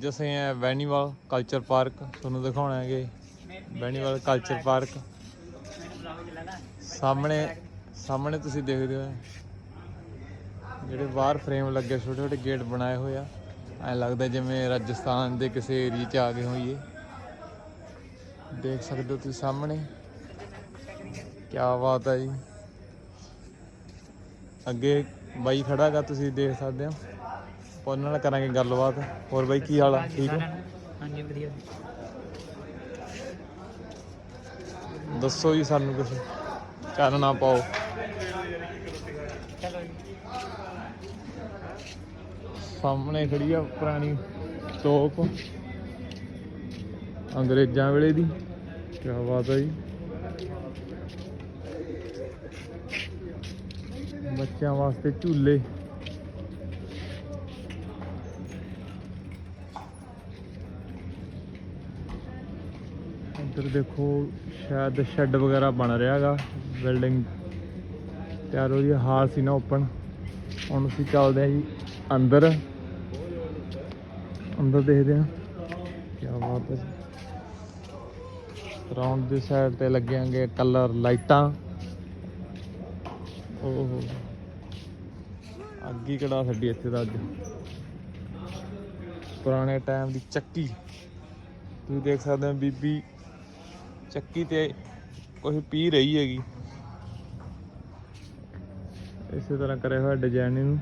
ਜਸੇ ਹੈ ਵੈਨੀਵਾਲ culture park ਤੁਹਾਨੂੰ ਦਿਖਾਉਣਾ ਹੈਗੇ ਵੈਨੀਵਾਲ ਕਲਚਰ ਪਾਰਕ ਸਾਹਮਣੇ ਸਾਹਮਣੇ ਤੁਸੀਂ ਦੇਖਦੇ ਹੋ ਜਿਹੜੇ ਬਾਹਰ ਫਰੇਮ ਲੱਗੇ ਛੋਟੇ ਛੋਟੇ ਗੇਟ ਬਣਾਏ ਹੋਏ ਆ। ਐ ਲੱਗਦਾ ਜਿਵੇਂ ਰਾਜਸਥਾਨ ਦੇ ਕਿਸੇ ਏਰੀਆ 'ਚ ਆ ਗਏ ਹੋਈਏ। ਦੇਖ ਸਕਦੇ ਹੋ ਤੁਸੀਂ ਸਾਹਮਣੇ। ਕੀ ਬਾਤ ਹੈ ਜੀ। ਅੱਗੇ ਬਾਈ ਖੜਾ ਹੈਗਾ ਤੁਸੀਂ ਦੇਖ ਸਕਦੇ ਹੋ। ਉਹਨਾਂ ਨਾਲ ਕਰਾਂਗੇ ਗੱਲਬਾਤ। ਹੋਰ ਬਾਈ ਕੀ ਹਾਲ ਆ? ਠੀਕ ਹੋ? ਹਾਂਜੀ ਵਧੀਆ ਦੱਸੋ ਜੀ ਸਾਨੂੰ ਕੁਝ ਚਾਨਣਾ ਪਾਓ। ਚਲੋ ਜੀ। ਸਾਹਮਣੇ ਖੜੀ ਆ ਪੁਰਾਣੀ ਤੋਪ ਅੰਗਰੇਜ਼ਾਂ ਵੇਲੇ ਦੀ। ਕੀ ਬਾਤ ਹੈ ਜੀ। ਬੱਚਿਆਂ ਵਾਸਤੇ ਝੂਲੇ। ਇੱਧਰ ਦੇਖੋ, ਸ਼ਾਇਦ ਸ਼ੈੱਡ ਵਗੈਰਾ ਬਣ ਰਿਹਾ ਹੈਗਾ ਬਿਲਡਿੰਗ ਤਿਆਰ ਹੋ ਰਹੀ ਹਾਲ ਸੀ ਨਾ ਓਪਨ ਹੁਣ ਅਸੀਂ ਚੱਲਦੇ ਹਾਂ ਜੀ ਅੰਦਰ। ਅੰਦਰ ਦੇਖਦੇ ਹਾਂ। ਕੀ ਬਾਤ ਹੈ ਰਾਉਂਡ ਦੀ ਸਾਈਡ ਤੇ ਲੱਗਿਆਂਗੇ ਕਲਰ ਲਾਈਟਾਂ। ਓਹੋ। ਅੱਗੀ ਕਿਹੜਾ ਛੱਡੀ ਇੱਥੇ ਦਾ ਅੱਜ। ਪੁਰਾਣੇ ਟਾਈਮ ਦੀ ਚੱਕੀ। ਤੁਸੀਂ ਦੇਖ ਸਕਦੇ ਹੋ ਬੀਬੀ ਚੱਕੀ ਤੇ ਕੁਝ ਪੀ ਰਹੀ ਹੈਗੀ। ਇਸੇ ਤਰ੍ਹਾਂ ਕਰਿਆ ਹੋਇਆ ਡਿਜ਼ਾਈਨ ਇਹਨੂੰ।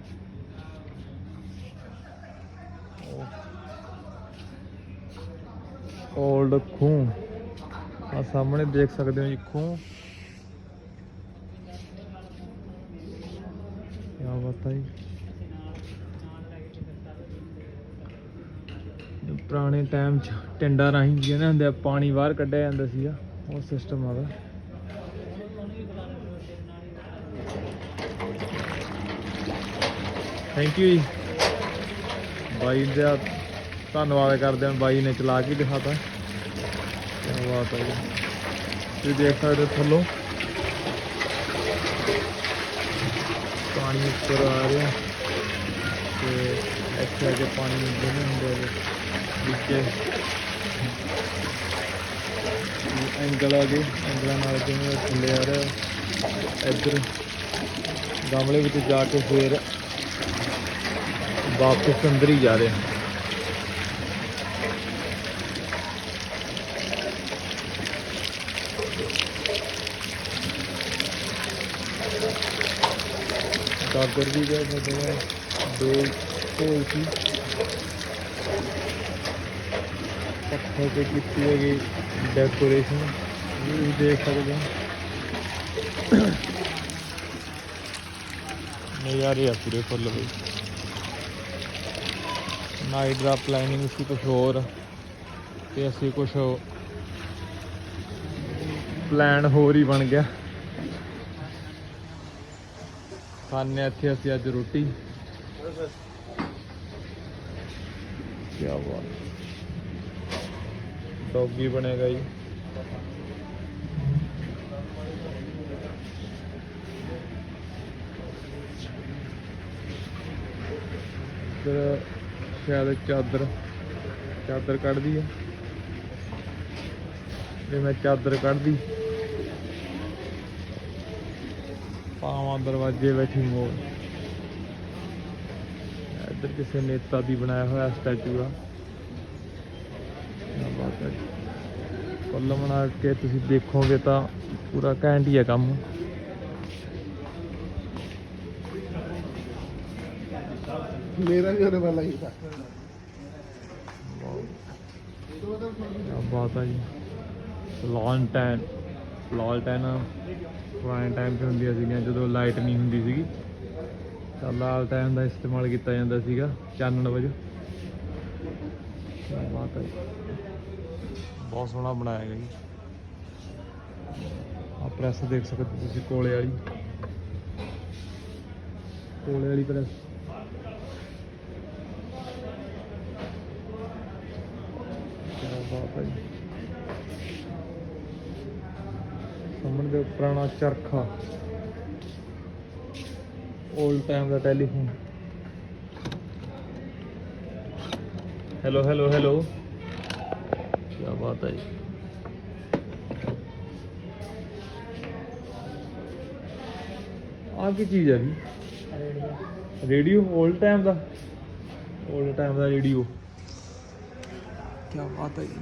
올ਡ ਖੂਹ। ਆ ਸਾਹਮਣੇ ਦੇਖ ਸਕਦੇ ਹੋ ਜੀ ਖੂਹ। ਕੀ ਬਾਤ ਹੈ ਜੀ ਪੁਰਾਣੇ ਟਾਈਮ ਚ ਟਿੰਡਾ ਰਾਹੀਂ ਜਿਹਨਾਂ ਹੁੰਦੇ ਆ, ਪਾਣੀ ਬਾਹਰ ਕੱਢਿਆ ਜਾਂਦਾ ਸੀਗਾ ਉਹ ਸਿਸਟਮ ਆਗਾ ਥੈਂਕ ਯੂ ਜੀ। ਬਾਈ ਦਾ ਧੰਨਵਾਦ ਕਰਦੇ ਹਾਂ ਬਾਈ ਨੇ ਚਲਾ ਕੇ ਦਿਖਾਤਾ। ਕੀ ਬਾਤ ਹੈ ਤੁਸੀਂ ਦੇਖ ਸਕਦੇ ਹੋ ਥੱਲੋਂ। ਪਾਣੀ ਉੱਪਰ ਆ ਰਿਹਾ। ਤੇ ਇੱਥੇ ਆ ਕੇ ਪਾਣੀ ਜਿਵੇਂ ਹੁੰਦੇ ਨੇ ਵਿੱਚ ਐਂਗਲ ਆ ਗਏ ਐਂਗਲਾਂ ਨਾਲ ਜਿਵੇਂ ਉਹ ਥੱਲੇ ਆ ਰਿਹਾ ਇੱਧਰ ਗਮਲੇ ਵਿੱਚ ਜਾ ਕੇ ਫੇਰ ਵਾਪਸ ਅੰਦਰ ਹੀ ਜਾ ਰਹੇ ਹਾਂ ਗਾਗਰ ਵੀ ਗਿਆ ਮਤਲਬ ਦੋ ਢੋਲ ਸੀ ਪੱਥਰ ਤੇ ਕੀਤੀ ਹੈਗੀ ਡੈਕੋਰੇਸ਼ਨ ਵੀ ਦੇਖ ਸਕਦੇ ਹੋ। ਨਜ਼ਾਰੇ ਆ ਪੂਰੇ ਫੁੱਲ ਬਈ ਨਾਈਟ ਦਾ ਪਲੈਨਿੰਗ ਸੀ ਕੁਝ ਹੋਰ, ਤੇ ਅਸੀਂ ਕੁਝ ਪਲਾਨ ਹੋਰ ਹੀ ਬਣ ਗਿਆ। ਖਾਣੇ ਇੱਥੇ ਅਸੀਂ ਅੱਜ ਰੋਟੀ। ਕੀ ਬਾਤ। ਡੌਗੀ ਬਣੇਗਾ ਜੀ। ਇੱਧਰ ਸ਼ਾਇਦ ਚਾਦਰ ਚਾਦਰ ਕੱਢਦੀ ਆ। ਜੇ ਮੈਂ ਚਾਦਰ ਕੱਢਦੀ। ਪਾਵਾਂ ਦਰਵਾਜ਼ੇ ਬੈਠੀ ਮੋਰ ਇੱਧਰ ਕਿਸੇ ਨੇਤਾ ਦੀ ਬਣਾਇਆ ਹੋਇਆ ਸਟੈਚੂ ਆ। ਹੈਗਾ ਜੀ। ਕੁੱਲ ਬਣਾ ਕੇ ਤੁਸੀਂ ਦੇਖੋਗੇ ਤਾਂ ਪੂਰਾ ਘੈਂਟ ਹੀ ਹੈ ਕੰਮ। ਮੇਰਾ ਵੀ ਵਾਲਾ ਹੀ ਹੈ ਬਾਤ ਟੈਨ ਲੌਲ ਟੈਨ ਪੁਰਾਣੇ ਟਾਈਮ 'ਤੇ ਹੁੰਦੀਆਂ ਸੀਗੀਆਂ ਜਦੋਂ ਲਾਈਟ ਨਹੀਂ ਹੁੰਦੀ ਸੀਗੀ। ਤਾਂ ਲਾਲ ਟੈਨ ਦਾ ਇਸਤੇਮਾਲ ਕੀਤਾ ਜਾਂਦਾ ਸੀਗਾ ਚਾਨਣ ਵਜੋਂ। ਬਾਤ ਆ ਜੀ। ਬਹੁਤ ਸੋਹਣਾ ਬਣਾਇਆ ਗਿਆ ਜੀ। ਆ ਪ੍ਰੈਸ ਦੇਖ ਸਕਦੇ ਹੋ ਤੁਸੀਂ ਕੋਲੇ ਵਾਲੀ। ਕੋਲੇ ਵਾਲੀ ਪ੍ਰੈਸ ਕਿਆ ਬਾਤ ਸਾਹਮਣੇ ਦੇ ਪੁਰਾਣਾ ਚਰਖਾ। 올ਡ ਟਾਈਮ ਦਾ ਟੈਲੀਫੋਨ ਹੈਲੋ ਹੈਲੋ ਹੈਲੋ ਕੀ ਬਾਤ ਹੈ ਜੀ। ਆ ਕੀ ਚੀਜ਼ ਹੈ ਜੀ? ਰੇਡੀਓ 올ਡ ਟਾਈਮ ਦਾ। 올ਡ ਟਾਈਮ ਦਾ ਰੇਡੀਓ। ਕੀ ਬਾਤ ਹੈ ਜੀ।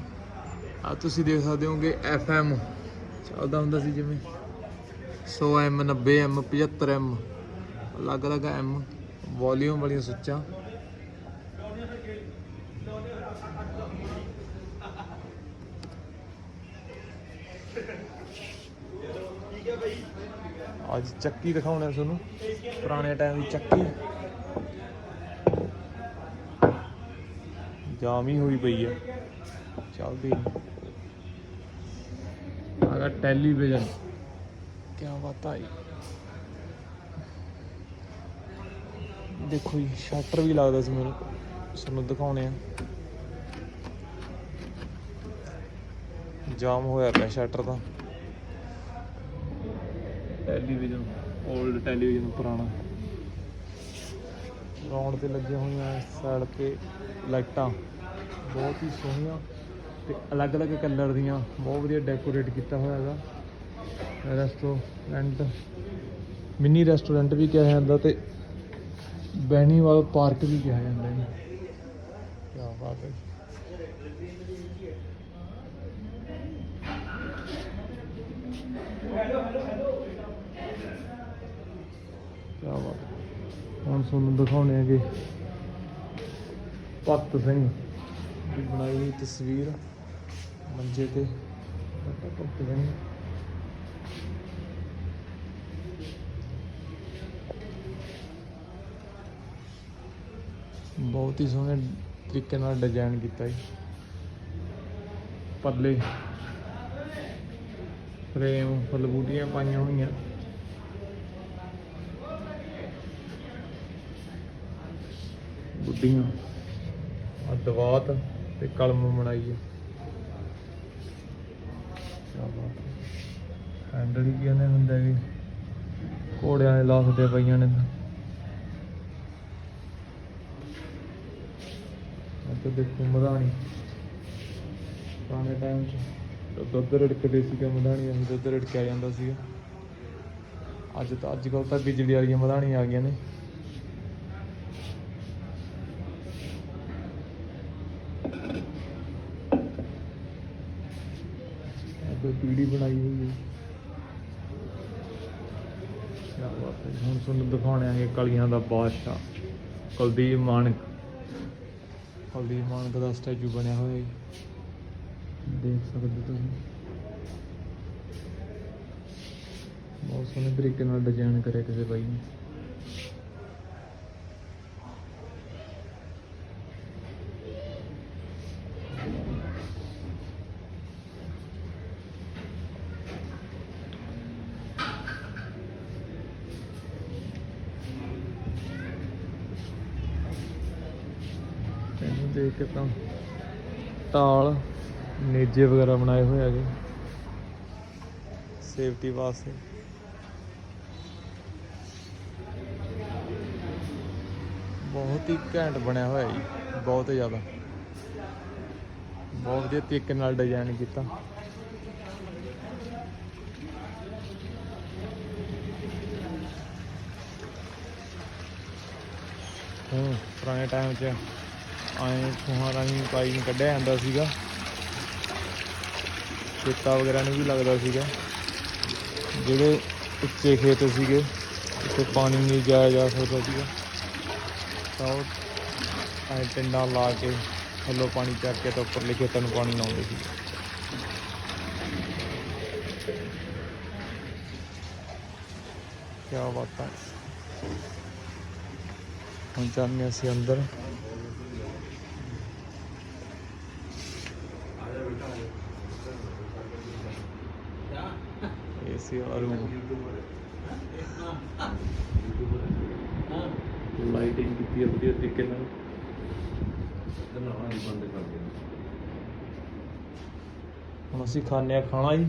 ਆ ਤੁਸੀਂ ਦੇਖ ਸਕਦੇ ਹੋਗੇ FM ਚੱਲਦਾ ਹੁੰਦਾ ਸੀ ਜਿਵੇਂ। 100 M 90 M 75 M ਅਲੱਗ-ਅਲੱਗ M ਵੋਲਿਊਮ ਵਾਲੀਆਂ ਸੁੱਚਾਂ ਅੱਜ ਚੱਕੀ ਦਿਖਾਉਣਾ ਤੁਹਾਨੂੰ, ਪੁਰਾਣੇ ਟਾਈਮ ਦੀ ਚੱਕੀ। ਜਾਮ ਹੀ ਹੋਈ ਪਈ ਹੈ ਚੱਲਦੀ ਆਗਾ ਟੈਲੀਵਿਜ਼ਨ ਕੀ ਬਾਤ ਆਈ ਦੇਖੋ ਜੀ ਸ਼ਟਰ ਵੀ ਲੱਗਦਾ ਸੀ ਮੈਨੂੰ, ਤੁਹਾਨੂੰ ਦਿਖਾਉਣੇ ਆ। ਜਾਮ ਹੋਇਆ ਪਿਆ ਸ਼ਟਰ ਤਾਂ ਟੈਲੀਵਿਜ਼ਨ 올ਡ ਟੈਲੀਵਿਜ਼ਨ ਪੁਰਾਣਾ। ਗਰਾਊਂਡ ਤੇ ਲੱਗੀਆਂ ਹੋਈਆਂ ਸਾਈਡ ਤੇ ਲਾਈਟਾਂ। ਬਹੁਤ ਹੀ ਸੋਹਣੀਆਂ ਤੇ ਅਲੱਗ-ਅਲੱਗ ਕਲਰ ਦੀਆਂ। ਬਹੁਤ ਵਧੀਆ ਡੈਕੋਰੇਟ ਕੀਤਾ ਹੋਇਆ ਹੈਗਾ। ਰੈਸਟੋਰੈਂਟ ਮਿੰਨੀ ਰੈਸਟੋਰੈਂਟ ਵੀ ਕਿਹਾ ਜਾਂਦਾ ਤੇ ਬੈਣੀਵਾਲ ਪਾਰਕ ਵੀ ਕਿਹਾ ਜਾਂਦਾ ਹੈ ਕੀ ਬਾਤ ਹੈ ਕੀ ਬਾਤ। ਹੈ। ਹੁਣ ਤੁਹਾਨੂੰ ਦਿਖਾਉਣੇ ਹੈਗੇ ਭਗਤ ਸਿੰਘ ਦੀ ਬਣਾਈ ਹੋਈ ਤਸਵੀਰ ਮੰਜੇ ਤੇ। ਭਗਤ ਸਿੰਘ। ਬਹੁਤ ਹੀ ਸੋਹਣੇ ਤਰੀਕੇ ਨਾਲ ਡਿਜ਼ਾਈਨ ਕੀਤਾ ਜੀ। ਪੱਲੇ ਫਰੇਮ ਫੁੱਲ ਬੂਟੀਆਂ ਪਾਈਆਂ ਹੋਈਆਂ। ਬੁੱਢੀਆਂ ਆ ਦਵਾਤ ਤੇ ਕਲਮ ਬਣਾਈ ਹੈ। ਹੈਂਡਲ ਵੀ ਕਹਿੰਦੇ ਹੁੰਦੇ ਵੀ ਘੋੜਿਆਂ ਦੇ ਲਾਸਦੇ ਪਈਆਂ ਨੇ ਅਤੇ ਦੇਖੋ ਮਧਾਣੀ। ਪੁਰਾਣੇ ਟਾਈਮ 'ਚ ਦੁੱਧ ਰੜਕਦੇ ਸੀਗੇ ਮਧਾਣੀਆਂ ਨੂੰ, ਦੁੱਧ ਰੜਕਿਆ ਜਾਂਦਾ ਸੀਗਾ। ਅੱਜ ਤਾਂ ਅੱਜ ਕੱਲ੍ਹ ਤਾਂ ਬਿਜਲੀ ਵਾਲੀਆਂ ਮਧਾਣੀਆਂ ਆ ਗਈਆਂ ਨੇ। ਅੱਗੇ ਪੀੜੀ ਬਣਾਈ ਹੋਈ ਹੈ। ਕਿਆ ਬਾਤ ਹੈ। ਹੁਣ ਤੁਹਾਨੂੰ ਦਿਖਾਉਣੇ ਆਗੇ ਕਲੀਆਂ ਦਾ ਬਾਦਸ਼ਾਹ, ਕੁਲਦੀਪ ਮਾਨਕ ਕੁਲਦੀਪ ਮਾਨਕ ਦਾ ਸਟੈਚੂ ਬਣਿਆ ਹੋਇਆ ਹੈ ਦੇਖ ਸਕਦੇ ਤੁਸੀਂ। ਬਹੁਤ ਸੋਹਣੇ ਤਰੀਕੇ ਨਾਲ ਡਿਜ਼ਾਈਨ ਕਰਿਆ ਕਿਸੇ ਬਾਈ ਨੇ। ਇਹਨੂੰ ਦੇਖ ਤਾਂ ਟਾਲ ਨੇਜੇ ਵਗੈਰਾ ਬਣਾਏ ਹੋਏ ਹੈਗੇ। ਸੇਫਟੀ ਵਾਸਤੇ। ਬਹੁਤ ਹੀ ਘੈਂਟ ਬਣਿਆ ਹੋਇਆ ਜੀ, ਬਹੁਤ ਜ਼ਿਆਦਾ। ਬਹੁਤ ਵਧੀਆ ਤਰੀਕੇ ਨਾਲ ਡਿਜ਼ਾਈਨ ਕੀਤਾ। ਹੂੰ, ਪੁਰਾਣੇ ਟਾਈਮ 'ਚ। ਐਂ ਖੂਹਾਂ ਰਾਹੀਂ ਪਾਈ ਨੂੰ ਕੱਢਿਆ ਜਾਂਦਾ ਸੀਗਾ। ਖੇਤਾਂ ਵਗੈਰਾ ਨੂੰ ਵੀ ਲੱਗਦਾ ਸੀਗਾ। ਜਿਹੜੇ ਉੱਚੇ ਖੇਤ ਸੀਗੇ, ਉੱਥੇ ਪਾਣੀ ਨਹੀਂ ਜਾਇਆ ਜਾ ਸਕਦਾ ਸੀਗਾ। ਤਾਂ ਉਹ ਐਂ ਟਿੰਡਾਂ ਲਾ ਕੇ, ਥੱਲੋਂ ਪਾਣੀ ਚੱਕ ਕੇ ਤਾਂ ਉੱਪਰਲੇ ਖੇਤਾਂ ਨੂੰ ਪਾਣੀ ਲਾਉਂਦੇ ਸੀ। ਕੀ ਬਾਤ। ਹੈ ਹੁਣ ਚੱਲਦੇ ਹਾਂ ਅਸੀਂ ਅੰਦਰ। ਏਸੀ ਵਾਲਾ ਰੂਮ ਲਾਈਟਿੰਗ ਕੀਤੀ ਹੈ ਵਧੀਆ ਤਰੀਕੇ ਨਾਲ। ਹੁਣ ਅਸੀਂ ਖਾਣੇ ਆ ਖਾਣਾ ਜੀ।